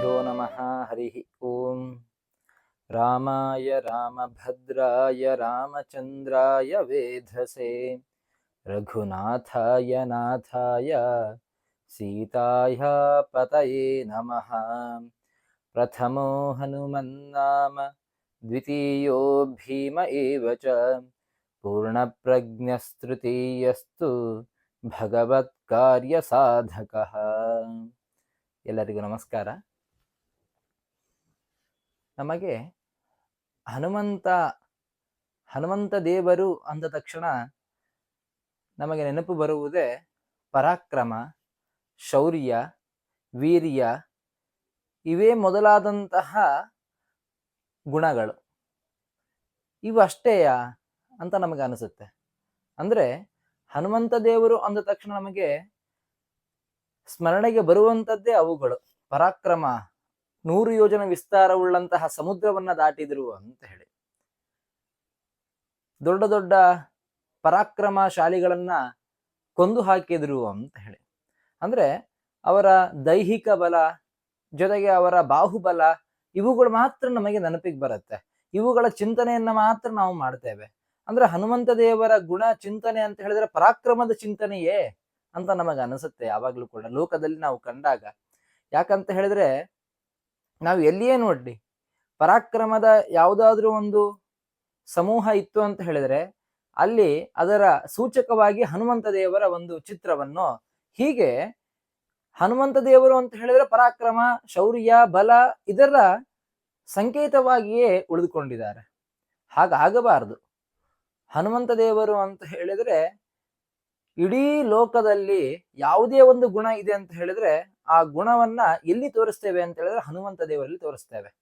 श्रीगुरुभ्यो नमः हरिः ॐ रामाय रामभद्राय रामचन्द्राय वेधसे रघुनाथाय नाथाय सीताया पतये नमः प्रथमो हनुमन्नाम द्वितीयो भीम एव च पूर्णप्रज्ञस्तृतीयस्तु ಭಗವತ್ಕಾರ್ಯಸಾಧಕಃ ಎಲ್ಲರಿಗೂ ನಮಸ್ಕಾರ ನಮಗೆ ಹನುಮಂತ ಹನುಮಂತ ದೇವರು ಅಂದ ತಕ್ಷಣ ನಮಗೆ ನೆನಪು ಬರುವುದೇ ಪರಾಕ್ರಮ, ಶೌರ್ಯ, ವೀರ್ಯ ಇವೇ ಮೊದಲಾದಂತಹ ಗುಣಗಳು. ಇವು ಅಷ್ಟೇಯಾ ಅಂತ ನಮಗೆ ಅನಿಸುತ್ತೆ. ಅಂದ್ರೆ ಹನುಮಂತ ದೇವರು ಅಂದ ತಕ್ಷಣ ನಮಗೆ ಸ್ಮರಣೆಗೆ ಬರುವಂಥದ್ದೇ ಅವುಗಳು. ಪರಾಕ್ರಮ ನೂರು ಯೋಜನ ವಿಸ್ತಾರವುಳ್ಳಂತಹ ಸಮುದ್ರವನ್ನ ದಾಟಿದ್ರು ಅಂತ ಹೇಳಿ. ದೊಡ್ಡ ದೊಡ್ಡ ಪರಾಕ್ರಮ ಶಾಲಿಗಳನ್ನ ಕೊಂದು ಹಾಕಿದ್ರು ಅಂತ ಹೇಳಿ. ಅಂದ್ರೆ ಅವರ ದೈಹಿಕ ಬಲ, ಜೊತೆಗೆ ಅವರ ಬಾಹುಬಲ ಇವುಗಳು ಮಾತ್ರ ನಮಗೆ ನೆನಪಿಗೆ ಬರುತ್ತೆ. ಇವುಗಳ ಚಿಂತನೆಯನ್ನ ಮಾತ್ರ ನಾವು ಮಾಡ್ತೇವೆ. ಅಂದ್ರೆ ಹನುಮಂತ ದೇವರ ಗುಣ ಚಿಂತನೆ ಅಂತ ಹೇಳಿದ್ರೆ ಪರಾಕ್ರಮದ ಚಿಂತನೆಯೇ ಅಂತ ನಮಗೆ ಅನಿಸುತ್ತೆ ಯಾವಾಗ್ಲೂ ಕೂಡ. ಲೋಕದಲ್ಲಿ ನಾವು ಕಂಡಾಗ. ಯಾಕಂತ ಹೇಳಿದ್ರೆ ನಾವು ಎಲ್ಲಿಯೇ ನೋಡ್ರಿ ಪರಾಕ್ರಮದ ಯಾವುದಾದ್ರೂ ಒಂದು ಸಮೂಹ ಇತ್ತು ಅಂತ ಹೇಳಿದ್ರೆ, ಅಲ್ಲಿ ಅದರ ಸೂಚಕವಾಗಿ ಹನುಮಂತ ದೇವರ ಒಂದು ಚಿತ್ರವನ್ನು ಹೀಗೆ ಹನುಮಂತ ದೇವರು ಅಂತ ಹೇಳಿದ್ರೆ ಪರಾಕ್ರಮ, ಶೌರ್ಯ, ಬಲ ಇದರ ಸಂಕೇತವಾಗಿಯೇ ಉಳಿದುಕೊಂಡಿದ್ದಾರೆ. ಹಾಗಾಗಬಾರದು ಹನುಮಂತ ದೇವರು ಅಂತ ಹೇಳಿದ್ರೆ ಇಡೀ ಲೋಕದಲ್ಲಿ ಯಾವುದೇ ಒಂದು ಗುಣ ಇದೆ ಅಂತ ಹೇಳಿದ್ರೆ ಆ ಗುಣವನ್ನ ಎಲ್ಲಿ ತೋರಿಸ್ತೇವೆ ಅಂತ ಹೇಳಿದ್ರೆ ಹನುಮಂತ ದೇವರಲ್ಲಿ ತೋರಿಸ್ತೇವೆ.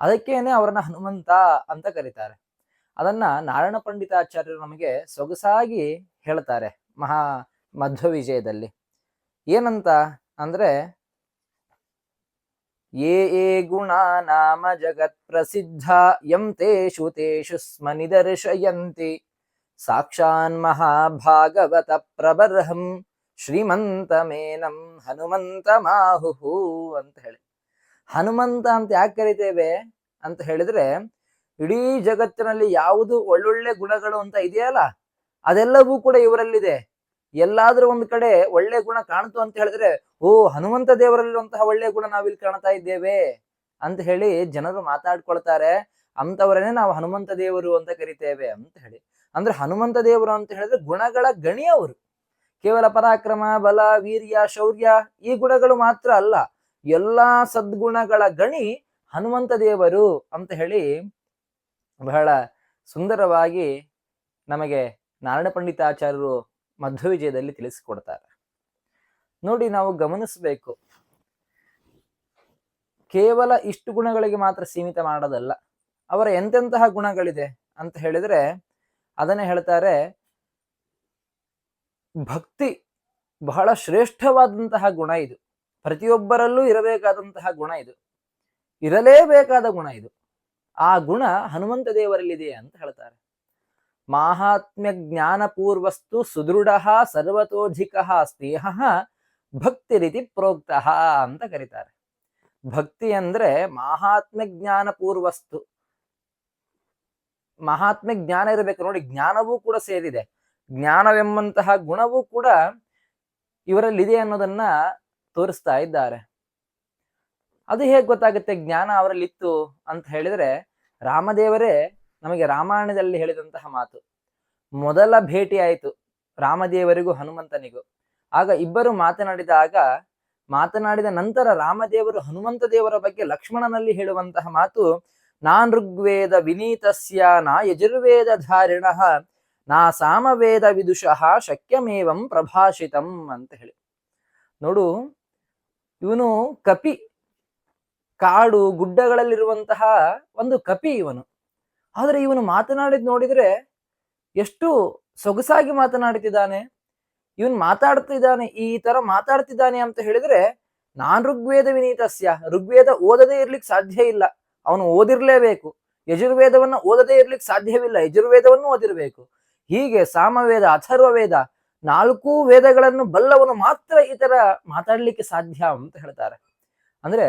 ಅದಕ್ಕೇನೆ ಅವರನ್ನ ಹನುಮಂತ ಅಂತ ಕರೀತಾರೆ. ಅದನ್ನ ನಾರಾಯಣ ಪಂಡಿತಾಚಾರ್ಯರು ನಮಗೆ ಸೊಗಸಾಗಿ ಹೇಳ್ತಾರೆ ಮಹಾ ಮಧ್ವ ವಿಜಯದಲ್ಲಿ ಏನಂತ ಅಂದ್ರೆ ಏ ಏ ಗುಣ ನಾಮ ಜಗತ್ ಪ್ರಸಿದ್ಧ, ಯಂ ತೇಷು ತೇಷು ಸ್ಮ ನಿದರ್ಶಯಂತಿ ಸಾಕ್ಷಾನ್ ಮಹಾಭಾಗವತ ಪ್ರಬರ್ಹಂ ಶ್ರೀಮಂತ ಮೇನಂ ಹನುಮಂತ ಮಾಹುಹು ಅಂತ ಹೇಳಿ. ಹನುಮಂತ ಅಂತ ಯಾಕೆ ಕರಿತೇವೆ ಅಂತ ಹೇಳಿದ್ರೆ, ಇಡೀ ಜಗತ್ತಿನಲ್ಲಿ ಯಾವುದು ಒಳ್ಳೊಳ್ಳೆ ಗುಣಗಳು ಅಂತ ಇದೆಯಲ್ಲ, ಅದೆಲ್ಲವೂ ಕೂಡ ಇವರಲ್ಲಿದೆ. ಎಲ್ಲಾದ್ರೂ ಒಂದ್ ಕಡೆ ಒಳ್ಳೆ ಗುಣ ಕಾಣ್ತು ಅಂತ ಹೇಳಿದ್ರೆ, ಓ, ಹನುಮಂತ ದೇವರಲ್ಲಿರುವಂತಹ ಒಳ್ಳೆ ಗುಣ ನಾವಿಲ್ಲಿ ಕಾಣ್ತಾ ಇದ್ದೇವೆ ಅಂತ ಹೇಳಿ ಜನರು ಮಾತಾಡ್ಕೊಳ್ತಾರೆ. ಅಂತವರನ್ನೇ ನಾವು ಹನುಮಂತ ದೇವರು ಅಂತ ಕರಿತೇವೆ ಅಂತ ಹೇಳಿ. ಅಂದ್ರೆ ಹನುಮಂತ ದೇವರು ಅಂತ ಹೇಳಿದ್ರೆ ಗುಣಗಳ ಗಣಿ ಅವರು. ಕೇವಲ ಪರಾಕ್ರಮ, ಬಲ, ವೀರ್ಯ, ಶೌರ್ಯ ಈ ಗುಣಗಳು ಮಾತ್ರ ಅಲ್ಲ. ಎಲ್ಲಾ ಸದ್ಗುಣಗಳ ಗಣಿ ಹನುಮಂತ ದೇವರು ಅಂತ ಹೇಳಿ ಬಹಳ ಸುಂದರವಾಗಿ ನಮಗೆ ನಾರಾಯಣ ಪಂಡಿತಾಚಾರ್ಯರು ಮಧ್ವ ವಿಜಯದಲ್ಲಿ ತಿಳಿಸಿಕೊಡ್ತಾರೆ. ನೋಡಿ ನಾವು ಗಮನಿಸಬೇಕು. ಕೇವಲ ಇಷ್ಟು ಗುಣಗಳಿಗೆ ಮಾತ್ರ ಸೀಮಿತ ಮಾಡೋದಲ್ಲ. ಅವರ ಎಂತೆಂತಹ ಗುಣಗಳಿದೆ ಅಂತ ಹೇಳಿದ್ರೆ ಅದನ್ನೇ ಹೇಳ್ತಾರೆ ಭಕ್ತಿ ಬಹಳ ಶ್ರೇಷ್ಠವಾದಂತಹ ಗುಣ ಇದು. ಪ್ರತಿಯೊಬ್ಬರಲ್ಲೂ ಇರಬೇಕಾದಂತಹ ಗುಣ ಇದು. ಇರಲೇಬೇಕಾದ ಗುಣ ಇದು. ಆ ಗುಣ ಹನುಮಂತ ದೇವರಲ್ಲಿದೆ ಅಂತ ಹೇಳ್ತಾರೆ. ಮಾಹಾತ್ಮ್ಯ ಜ್ಞಾನಪೂರ್ವಸ್ತು ಸುದೃಢ ಸರ್ವತೋಧಿಕ ಸ್ನೇಹ ಭಕ್ತಿ ರೀತಿ ಪ್ರೋಕ್ತ ಅಂತ ಕರೀತಾರೆ. ಭಕ್ತಿ ಅಂದ್ರೆ ಮಾಹಾತ್ಮ್ಯ ಜ್ಞಾನಪೂರ್ವಸ್ತು. ಮಹಾತ್ಮ್ಯ ಜ್ಞಾನ ಇರಬೇಕು. ನೋಡಿ ಜ್ಞಾನವೂ ಕೂಡ ಸೇರಿದೆ. ಜ್ಞಾನವೆಂಬಂತಹ ಗುಣವೂ ಕೂಡ ಇವರಲ್ಲಿದೆ ಅನ್ನೋದನ್ನ ತೋರಿಸ್ತಾ ಇದ್ದಾರೆ. ಅದು ಹೇಗೆ ಗೊತ್ತಾಗುತ್ತೆ? ಜ್ಞಾನ ಅವರಲ್ಲಿತ್ತು ಅಂತ ಹೇಳಿದ್ರೆ ರಾಮದೇವರೇ ನಮಗೆ ರಾಮಾಯಣದಲ್ಲಿ ಹೇಳಿದಂತಹ ಮಾತು, ಮೊದಲ ಭೇಟಿ ಆಯಿತು ರಾಮದೇವರಿಗೂ ಹನುಮಂತನಿಗೂ. ಆಗ ಇಬ್ಬರು ಮಾತನಾಡಿದಾಗ, ಮಾತನಾಡಿದ ನಂತರ ರಾಮದೇವರು ಹನುಮಂತ ದೇವರ ಬಗ್ಗೆ ಲಕ್ಷ್ಮಣನಲ್ಲಿ ಹೇಳುವಂತಹ ಮಾತು, ನಾನ್ ಋಗ್ವೇದ ವಿನೀತಸ್ಯ ನಾ ಯಜುರ್ವೇದ ಧಾರಿಣ ನಾ ಸಾಮವೇದ ವಿದುಷಃ ಶಕ್ಯಮೇವಂ ಪ್ರಭಾಷಿತಂ ಅಂತ ಹೇಳಿ. ನೋಡು, ಇವನು ಕಪಿ, ಕಾಡು, ಗುಡ್ಡಗಳಲ್ಲಿರುವಂತಹ ಒಂದು ಕಪಿ ಇವನು. ಆದ್ರೆ ಇವನು ಮಾತನಾಡಿದ್ ನೋಡಿದ್ರೆ ಎಷ್ಟು ಸೊಗಸಾಗಿ ಮಾತನಾಡುತ್ತಿದ್ದಾನೆ ಇವನ್ ಮಾತಾಡ್ತಿದ್ದಾನೆ, ಈ ತರ ಮಾತಾಡ್ತಿದ್ದಾನೆ ಅಂತ ಹೇಳಿದ್ರೆ ನಾನ್ ಋಗ್ವೇದ ವಿನೀತಸ್ಯ, ಋಗ್ವೇದ ಓದದೇ ಇರ್ಲಿಕ್ಕೆ ಸಾಧ್ಯ ಇಲ್ಲ. ಅವನು ಓದಿರ್ಲೇಬೇಕು. ಯಜುರ್ವೇದವನ್ನ ಓದದೇ ಇರ್ಲಿಕ್ಕೆ ಸಾಧ್ಯವಿಲ್ಲ, ಯಜುರ್ವೇದವನ್ನು ಓದಿರ್ಬೇಕು. ಹೀಗೆ ಸಾಮವೇದ ಅಥರ್ವ ವೇದ ನಾಲ್ಕು ವೇದಗಳನ್ನು ಬಲ್ಲವನು ಮಾತ್ರ ಇತರ ತರ ಮಾತಾಡ್ಲಿಕ್ಕೆ ಸಾಧ್ಯ ಅಂತ ಹೇಳ್ತಾರೆ. ಅಂದ್ರೆ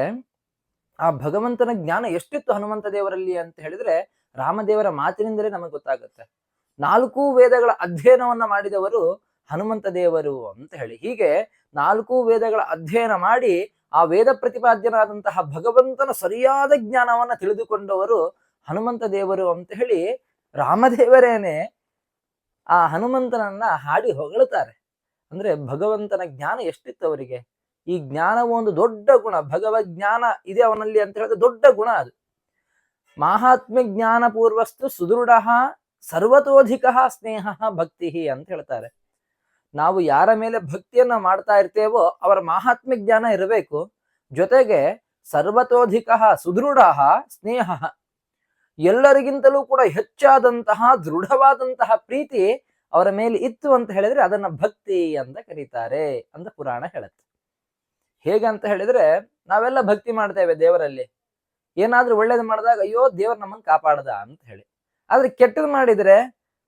ಆ ಭಗವಂತನ ಜ್ಞಾನ ಎಷ್ಟಿತ್ತು ಹನುಮಂತ ದೇವರಲ್ಲಿ ಅಂತ ಹೇಳಿದ್ರೆ ರಾಮದೇವರ ಮಾತಿನಿಂದಲೇ ನಮಗೆ ಗೊತ್ತಾಗುತ್ತೆ. ನಾಲ್ಕು ವೇದಗಳ ಅಧ್ಯಯನವನ್ನ ಮಾಡಿದವರು ಹನುಮಂತ ದೇವರು ಅಂತ ಹೇಳಿ. ಹೀಗೆ ನಾಲ್ಕು ವೇದಗಳ ಅಧ್ಯಯನ ಮಾಡಿ ಆ ವೇದ ಪ್ರತಿಪಾದ್ಯನಾದಂತಹ ಭಗವಂತನ ಸರಿಯಾದ ಜ್ಞಾನವನ್ನ ತಿಳಿದುಕೊಂಡವರು ಹನುಮಂತ ದೇವರು ಅಂತ ಹೇಳಿ ರಾಮದೇವರೇನೆ ಆ ಹನುಮಂತನನ್ನ ಹಾಡಿ ಹೊಗಳುತ್ತಾರೆ ಅಂದ್ರೆ ಭಗವಂತನ ಜ್ಞಾನ ಎಷ್ಟಿತ್ತು ಅವರಿಗೆ? ಈ ಜ್ಞಾನವು ಒಂದು ದೊಡ್ಡ ಗುಣ ಭಗವದ್ ಜ್ಞಾನ ಇದೆ ಅವನಲ್ಲಿ ಅಂತ ಹೇಳಿದ್ರೆ ದೊಡ್ಡ ಗುಣ ಅದು. ಮಹಾತ್ಮ್ಯ ಜ್ಞಾನ ಪೂರ್ವಸ್ತು ಸುದೃಢ ಸರ್ವತೋಧಿಕ ಸ್ನೇಹ ಭಕ್ತಿ ಅಂತ ಹೇಳ್ತಾರೆ. ನಾವು ಯಾರ ಮೇಲೆ ಭಕ್ತಿಯನ್ನ ಮಾಡ್ತಾ ಇರ್ತೇವೋ ಅವರ ಮಹಾತ್ಮ್ಯ ಜ್ಞಾನ ಇರಬೇಕು. ಜೊತೆಗೆ ಸರ್ವತೋಧಿಕ ಸುದೃಢ ಸ್ನೇಹ ಎಲ್ಲರಿಗಿಂತಲೂ ಕೂಡ ಹೆಚ್ಚಾದಂತಹ, ದೃಢವಾದಂತಹ ಪ್ರೀತಿ ಅವರ ಮೇಲೆ ಇತ್ತು ಅಂತ ಹೇಳಿದ್ರೆ ಅದನ್ನ ಭಕ್ತಿ ಅಂತ ಕರೀತಾರೆ ಅಂತ ಪುರಾಣ ಹೇಳುತ್ತೆ. ಹೇಗಂತ ಹೇಳಿದ್ರೆ ನಾವೆಲ್ಲ ಭಕ್ತಿ ಮಾಡ್ತೇವೆ ದೇವರಲ್ಲಿ. ಏನಾದ್ರೂ ಒಳ್ಳೇದು ಮಾಡಿದಾಗ ಅಯ್ಯೋ ದೇವ್ರ ನಮ್ಮನ್ನ ಕಾಪಾಡದ ಅಂತ ಹೇಳಿ. ಆದ್ರೆ ಕೆಟ್ಟದ್ ಮಾಡಿದ್ರೆ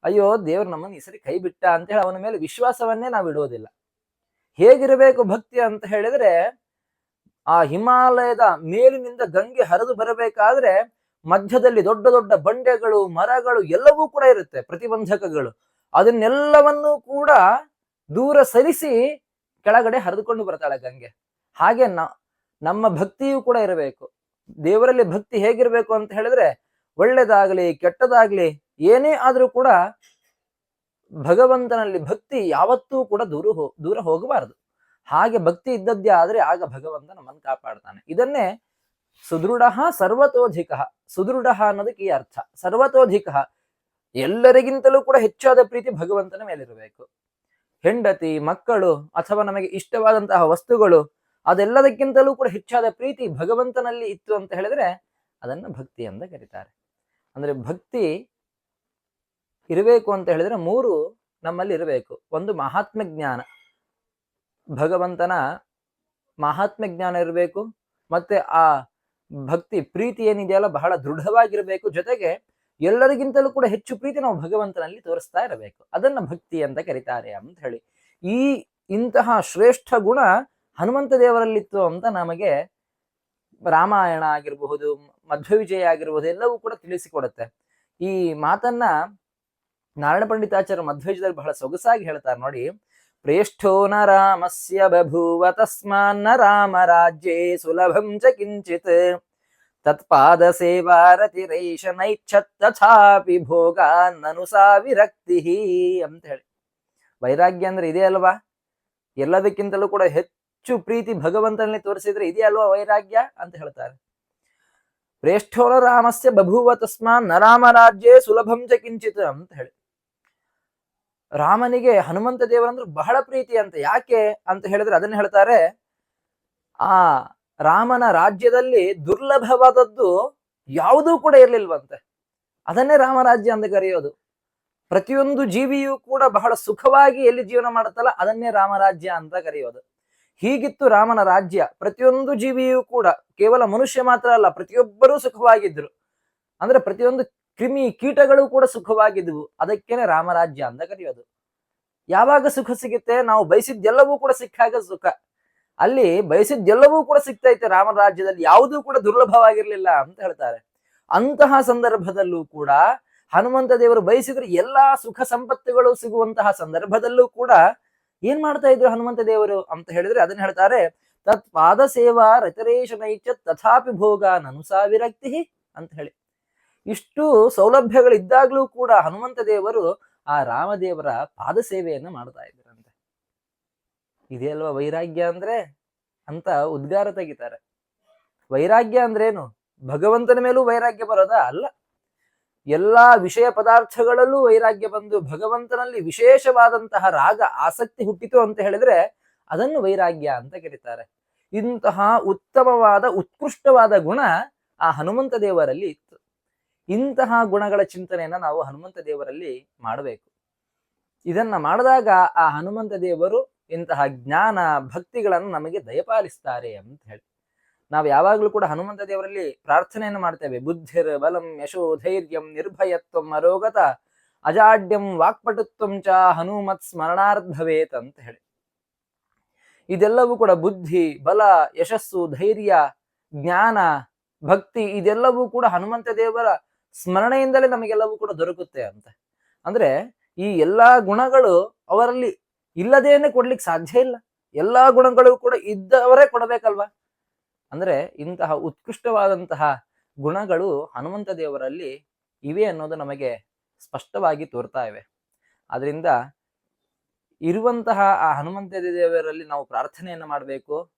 ಅಯ್ಯೋ ದೇವ್ರ ನಮ್ಮನ್ನ ಈ ಸರಿ ಕೈ ಬಿಟ್ಟ ಅಂತ ಹೇಳಿ ಅವನ ಮೇಲೆ ವಿಶ್ವಾಸವನ್ನೇ ನಾವು ಇಡೋದಿಲ್ಲ ಹೇಗಿರಬೇಕು ಭಕ್ತಿ ಅಂತ ಹೇಳಿದ್ರೆ ಆ ಹಿಮಾಲಯದ ಮೇಲಿನಿಂದ ಗಂಗೆ ಹರಿದು ಬರಬೇಕಾದ್ರೆ ಮಧ್ಯದಲ್ಲಿ ದೊಡ್ಡ ದೊಡ್ಡ ಬಂಡೆಗಳು, ಮರಗಳು ಎಲ್ಲವೂ ಕೂಡ ಇರುತ್ತೆ, ಪ್ರತಿಬಂಧಕಗಳು. ಅದನ್ನೆಲ್ಲವನ್ನೂ ಕೂಡ ದೂರ ಸರಿಸಿ ಕೆಳಗಡೆ ಹರಿದುಕೊಂಡು ಬರ್ತಾಳೆ ಗಂಗೆ. ಹಾಗೆ ನಮ್ಮ ಭಕ್ತಿಯೂ ಕೂಡ ಇರಬೇಕು. ದೇವರಲ್ಲಿ ಭಕ್ತಿ ಹೇಗಿರ್ಬೇಕು ಅಂತ ಹೇಳಿದ್ರೆ, ಒಳ್ಳೇದಾಗ್ಲಿ, ಕೆಟ್ಟದಾಗ್ಲಿ, ಏನೇ ಆದ್ರೂ ಕೂಡ ಭಗವಂತನಲ್ಲಿ ಭಕ್ತಿ ಯಾವತ್ತೂ ಕೂಡ ದೂರ ಹೋ, ದೂರ ಹೋಗಬಾರದು. ಹಾಗೆ ಭಕ್ತಿ ಇದ್ದದ್ದೇ ಆದ್ರೆ ಆಗ ಭಗವಂತ ನಮ್ಮನ್ನು ಕಾಪಾಡ್ತಾನೆ. ಇದನ್ನೇ ಸುದೃಢ ಸರ್ವತೋಧಿಕ. ಸುದೃಢ ಅನ್ನೋದಕ್ಕೆ ಈ ಅರ್ಥ. ಸರ್ವತೋಧಿಕ, ಎಲ್ಲರಿಗಿಂತಲೂ ಕೂಡ ಹೆಚ್ಚಾದ ಪ್ರೀತಿ ಭಗವಂತನ ಮೇಲಿರಬೇಕು. ಹೆಂಡತಿ, ಮಕ್ಕಳು ಅಥವಾ ನಮಗೆ ಇಷ್ಟವಾದಂತಹ ವಸ್ತುಗಳು, ಅದೆಲ್ಲದಕ್ಕಿಂತಲೂ ಕೂಡ ಹೆಚ್ಚಾದ ಪ್ರೀತಿ ಭಗವಂತನಲ್ಲಿ ಇತ್ತು ಅಂತ ಹೇಳಿದ್ರೆ ಅದನ್ನ ಭಕ್ತಿ ಅಂತ ಕರೀತಾರೆ. ಅಂದ್ರೆ ಭಕ್ತಿ ಇರಬೇಕು ಅಂತ ಹೇಳಿದ್ರೆ ಮೂರು ನಮ್ಮಲ್ಲಿ ಇರಬೇಕು. ಒಂದು ಮಹಾತ್ಮ ಜ್ಞಾನ. ಭಗವಂತನ ಮಹಾತ್ಮ ಜ್ಞಾನ ಇರಬೇಕು. ಮತ್ತೆ ಆ ಭಕ್ತಿ, ಪ್ರೀತಿ ಏನಿದೆಯಲ್ಲ, ಬಹಳ ದೃಢವಾಗಿರಬೇಕು. ಜೊತೆಗೆ ಎಲ್ಲರಿಗಿಂತಲೂ ಕೂಡ ಹೆಚ್ಚು ಪ್ರೀತಿ ನಾವು ಭಗವಂತನಲ್ಲಿ ತೋರಿಸ್ತಾ ಇರಬೇಕು. ಅದನ್ನ ಭಕ್ತಿ ಅಂತ ಕರೀತಾರೆ ಅಂತ ಹೇಳಿ. ಈ ಇಂತಹ ಶ್ರೇಷ್ಠ ಗುಣ ಹನುಮಂತ ದೇವರಲ್ಲಿತ್ತು ಅಂತ ನಮಗೆ ರಾಮಾಯಣ ಆಗಿರಬಹುದು ಮಧ್ವ ವಿಜಯ ಆಗಿರಬಹುದು, ಎಲ್ಲವೂ ಕೂಡ ತಿಳಿಸಿಕೊಡುತ್ತೆ. ಈ ಮಾತನ್ನ ನಾರಾಯಣ ಪಂಡಿತಾಚಾರ್ಯ ಮಧ್ವವಿಜಯದಲ್ಲಿ ಬಹಳ ಸೊಗಸಾಗಿ ಹೇಳ್ತಾರೆ ನೋಡಿ. ತಸ್ಮಾನ್ನ ರಾಮ ರಾಜ್ಯೇ ಸುಲಭಂ ಚ ಕಿಂಚಿತ್ ತತ್ಪಾದ ಸೇವಾರತಿರೈಷ ನೈಚ್ಛತ್ ತಥಾಪಿ ಭೋಗ ನನು ಸಾ ವಿರಕ್ತಿ ಅಂತ ಹೇಳಿ ವೈರಾಗ್ಯ ಅಂದ್ರೆ ಇದೆ ಅಲ್ವಾ? ಎಲ್ಲದಕ್ಕಿಂತಲೂ ಕೂಡ ಹೆಚ್ಚು ಪ್ರೀತಿ ಭಗವಂತನಲ್ಲಿ ತೋರಿಸಿದ್ರೆ ಇದೇ ಅಲ್ವಾ ವೈರಾಗ್ಯ ಅಂತ ಹೇಳ್ತಾರೆ। ಪ್ರೇಷ್ಠೋನ ರಾಮಸ್ಯ ಬಭೂವ ತಸ್ಮಾನ್ನ ರಾಮರಾಜ್ಯೇ ಸುಲಭಂ ಚ ಕಿಂಚಿತ್ ಅಂತ ಹೇಳಿ। ರಾಮನಿಗೆ ಹನುಮಂತ ದೇವರಂದ್ರೆ ಬಹಳ ಪ್ರೀತಿ ಅಂತ ಯಾಕೆ ಅಂತ ಹೇಳಿದ್ರೆ ಅದನ್ನ ಹೇಳ್ತಾರೆ, ಆ ರಾಮನ ರಾಜ್ಯದಲ್ಲಿ ದುರ್ಲಭವಾದದ್ದು ಯಾವುದೂ ಕೂಡ ಇರಲಿಲ್ವಂತೆ. ಅದನ್ನೇ ರಾಮರಾಜ್ಯ ಅಂತ ಕರೆಯೋದು. ಪ್ರತಿಯೊಂದು ಜೀವಿಯೂ ಕೂಡ ಬಹಳ ಸುಖವಾಗಿ ಎಲ್ಲಿ ಜೀವನ ಮಾಡುತ್ತಲ್ಲ ಅದನ್ನೇ ರಾಮರಾಜ್ಯ ಅಂತ ಕರೆಯೋದು. ಹೀಗಿತ್ತು ರಾಮನ ರಾಜ್ಯ. ಪ್ರತಿಯೊಂದು ಜೀವಿಯೂ ಕೂಡ ಕೇವಲ ಮನುಷ್ಯ ಮಾತ್ರ ಅಲ್ಲ, ಪ್ರತಿಯೊಬ್ಬರೂ ಸುಖವಾಗಿದ್ರು. ಅಂದ್ರೆ ಪ್ರತಿಯೊಂದು ಕ್ರಿಮಿ ಕೀಟಗಳು ಕೂಡ ಸುಖವಾಗಿದ್ವು. ಅದಕ್ಕೇನೆ ರಾಮರಾಜ್ಯ ಅಂತ ಕರೆಯೋದು. ಯಾವಾಗ ಸುಖ ಸಿಗುತ್ತೆ? ನಾವು ಬಯಸಿದ್ದೆಲ್ಲವೂ ಕೂಡ ಸಿಕ್ಕಾಗ ಸುಖ. ಅಲ್ಲಿ ಬಯಸಿದ್ದೆಲ್ಲವೂ ಕೂಡ ಸಿಗ್ತೈತೆ. ರಾಮರಾಜ್ಯದಲ್ಲಿ ಯಾವುದೂ ಕೂಡ ದುರ್ಲಭವಾಗಿರ್ಲಿಲ್ಲ ಅಂತ ಹೇಳ್ತಾರೆ. ಅಂತಹ ಸಂದರ್ಭದಲ್ಲೂ ಕೂಡ ಹನುಮಂತ ದೇವರು ಬಯಸಿದ್ರೆ ಎಲ್ಲಾ ಸುಖ ಸಂಪತ್ತುಗಳು ಸಿಗುವಂತಹ ಸಂದರ್ಭದಲ್ಲೂ ಕೂಡ ಏನ್ ಮಾಡ್ತಾ ಇದ್ರು ಹನುಮಂತ ದೇವರು ಅಂತ ಹೇಳಿದ್ರೆ ಅದನ್ನ ಹೇಳ್ತಾರೆ ತತ್ ಪಾದ ಸೇವಾ ರತರೇಶ ನೈಚ, ತಥಾಪಿ ಭೋಗ ನನುಸಾ ಸಾವಿರಕ್ತಿ ಅಂತ ಹೇಳಿ. ಇಷ್ಟು ಸೌಲಭ್ಯಗಳಿದ್ದಾಗಲೂ ಕೂಡ ಹನುಮಂತ ದೇವರು ಆ ರಾಮದೇವರ ಪಾದ ಸೇವೆಯನ್ನು ಮಾಡ್ತಾ ಇದ್ರಂತೆ ಇದೇ ಅಲ್ವಾ ವೈರಾಗ್ಯ ಅಂದ್ರೆ? ಅಂತ ಉದ್ಗಾರ ತೆಗಿತಾರೆ. ವೈರಾಗ್ಯ ಅಂದ್ರೇನು? ಭಗವಂತನ ಮೇಲೂ ವೈರಾಗ್ಯ ಬರೋದ? ಅಲ್ಲ. ಎಲ್ಲಾ ವಿಷಯ ಪದಾರ್ಥಗಳಲ್ಲೂ ವೈರಾಗ್ಯ ಬಂದು ಭಗವಂತನಲ್ಲಿ ವಿಶೇಷವಾದಂತಹ ರಾಗ, ಆಸಕ್ತಿ ಹುಟ್ಟಿತು ಅಂತ ಹೇಳಿದ್ರೆ ಅದನ್ನು ವೈರಾಗ್ಯ ಅಂತ ಕರೀತಾರೆ. ಇಂತಹ ಉತ್ತಮವಾದ, ಉತ್ಕೃಷ್ಟವಾದ ಗುಣ ಆ ಹನುಮಂತ ದೇವರಲ್ಲಿ ಇತ್ತು ಇಂತಹ ಗುಣಗಳ ಚಿಂತನೆಯನ್ನ ನಾವು ಹನುಮಂತ ದೇವರಲ್ಲಿ ಮಾಡಬೇಕು. ಇದನ್ನ ಮಾಡಿದಾಗ ಆ ಹನುಮಂತ ದೇವರು ಇಂತಹ ಜ್ಞಾನ ಭಕ್ತಿಗಳನ್ನು ನಮಗೆ ದಯಪಾಲಿಸ್ತಾರೆ ಅಂತ ಹೇಳಿ. ನಾವು ಯಾವಾಗಲೂ ಕೂಡ ಹನುಮಂತ ದೇವರಲ್ಲಿ ಪ್ರಾರ್ಥನೆಯನ್ನು ಮಾಡ್ತೇವೆ. ಬುದ್ಧಿರ್ ಬಲಂ ಯಶೋ ಧೈರ್ಯಂ ನಿರ್ಭಯತ್ವಂ ಅರೋಗತ ಅಜಾಡ್ಯಂ ವಾಕ್ಪಟುತ್ವಂ ಚ ಹನುಮತ್ ಸ್ಮರಣಾರ್ಧವೇತ್ ಅಂತ ಹೇಳಿ. ಇದೆಲ್ಲವೂ ಕೂಡ ಬುದ್ಧಿ, ಬಲ, ಯಶಸ್ಸು, ಧೈರ್ಯ, ಜ್ಞಾನ, ಭಕ್ತಿ ಇದೆಲ್ಲವೂ ಕೂಡ ಹನುಮಂತ ದೇವರ ಸ್ಮರಣೆಯಿಂದಲೇ ನಮಗೆಲ್ಲವೂ ಕೂಡ ದೊರಕುತ್ತೆ ಅಂತ. ಅಂದ್ರೆ ಈ ಎಲ್ಲಾ ಗುಣಗಳು ಅವರಲ್ಲಿ ಇಲ್ಲದೇನೆ ಕೊಡ್ಲಿಕ್ಕೆ ಸಾಧ್ಯ ಇಲ್ಲ. ಎಲ್ಲಾ ಗುಣಗಳು ಕೂಡ ಇದ್ದವರೇ ಕೊಡಬೇಕಲ್ವಾ? ಅಂದ್ರೆ ಇಂತಹ ಉತ್ಕೃಷ್ಟವಾದಂತಹ ಗುಣಗಳು ಹನುಮಂತ ದೇವರಲ್ಲಿ ಇವೆ ಅನ್ನೋದು ನಮಗೆ ಸ್ಪಷ್ಟವಾಗಿ ತೋರ್ತಾ ಇವೆ. ಆದ್ರಿಂದ ಇರುವಂತಹ ಆ ಹನುಮಂತ ದೇವರಲ್ಲಿ ನಾವು ಪ್ರಾರ್ಥನೆಯನ್ನು ಮಾಡಬೇಕು.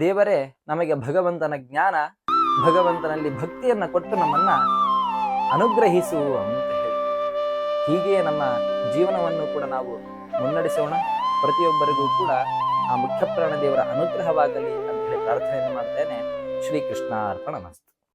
ದೇವರೇ, ನಮಗೆ ಭಗವಂತನ ಜ್ಞಾನ, ಭಗವಂತನಲ್ಲಿ ಭಕ್ತಿಯನ್ನ ಕೊಟ್ಟು ನಮ್ಮನ್ನ ಅನುಗ್ರಹಿಸು ಅಂತ ಹೇಳಿ. ಹೀಗೆ ನಮ್ಮ ಜೀವನವನ್ನು ಕೂಡ ನಾವು ಮುನ್ನಡೆಸೋಣ. ಪ್ರತಿಯೊಬ್ಬರಿಗೂ ಕೂಡ ಆ ಮುಖ್ಯ ಪ್ರಾಣ ದೇವರ ಅನುಗ್ರಹವಾಗಲಿ ಅಂತ ಹೇಳಿ ಪ್ರಾರ್ಥನೆಯನ್ನು ಮಾಡ್ತೇನೆ. ಶ್ರೀಕೃಷ್ಣ ಅರ್ಪಣ